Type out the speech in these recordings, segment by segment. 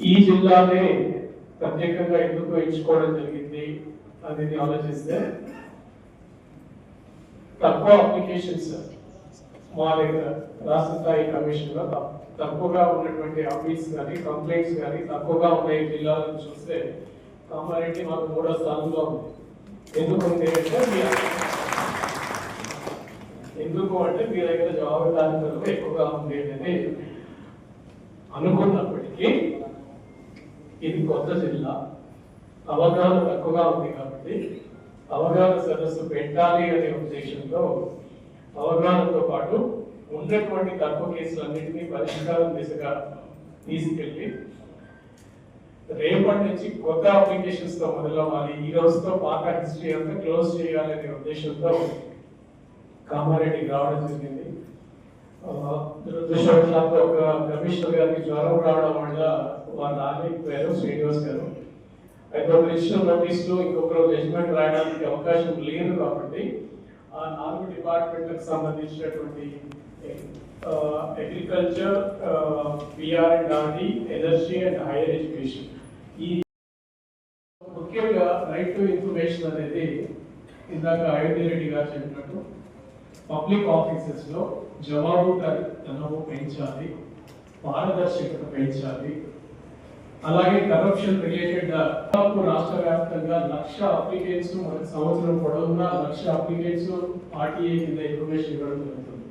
ఈ జిల్లానే ప్రత్యేకంగా ఎందుకు ఎంచుకోవడం జరిగింది అనేది ఆలోచిస్తే తక్కువ అప్లికేషన్స్ మా దగ్గర రాష్ట్ర స్థాయి కమిషన్లో తక్కువగా ఉన్నటువంటి ఆఫీస్ కానీ కంప్లైంట్స్ కానీ తక్కువగా ఉన్నాయి జిల్లాలను చూస్తే కామారెడ్డి మాకు మూడో స్థానంలో ఉంది. ఎందుకు ఎందుకు అంటే మీ దగ్గర జవాబుదారీతనం ఎక్కువగా ఉంది అనేది అనుకున్నప్పటికీ ఇది కొత్త జిల్లా. అవగాహన తక్కువగా ఉంది కాబట్టి అవగాహన సదస్సు పెట్టాలి అనే ఉద్దేశంతో అవగాహనతో పాటు ఉన్నటువంటి తక్కువ కేసులన్నింటినీ పరిష్కారం దిశగా తీసుకెళ్ళి రేపటి నుంచి కొత్త అప్లికేషన్స్తో మొదలవ్వాలి. ఈ రోజుతో పాత హిస్టరీ అంతా క్లోజ్ చేయాలనే ఉద్దేశంతో కామారెడ్డి రావడం జరిగింది. దురదృష్టవశాత్తు ఒక కమిషనర్ గారికి జ్వరం రావడం వల్ల వారు రాలేకపోయారు శ్రీనివాస్ గారు. అయితే ఒక రిజిస్టర్ నోటీస్లో ఇంకొకరు జడ్జిమెంట్ రాయడానికి అవకాశం లేదు కాబట్టి ఆ నాలుగు డిపార్ట్మెంట్లకు సంబంధించినటువంటి agriculture PR and RD energy and higher education. ఈ ముఖ్యంగా రైట్ టు ఇన్ఫర్మేషన్ అనేది ఇందాక అయోధ్య రెడ్డి గారు చెప్పినట్టు పబ్లిక్ ఆఫీసెస్లో జవాబుదారీతనము పెంచాలి పారదర్శకత పెంచాలి. అలాగే కరప్షన్ రిలేటెడ్ దాదాపు రాష్ట్ర వ్యాప్తంగా లక్ష అప్లికేట్స్ మనకి సంవత్సరం పొడవునా లక్ష అప్లికేట్స్ ఆర్టీఏ కింద ఇన్ఫర్మేషన్ ఇవ్వడం జరుగుతుంది.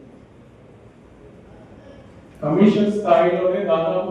కమిషన్ స్థాయిలోనే దాదాపు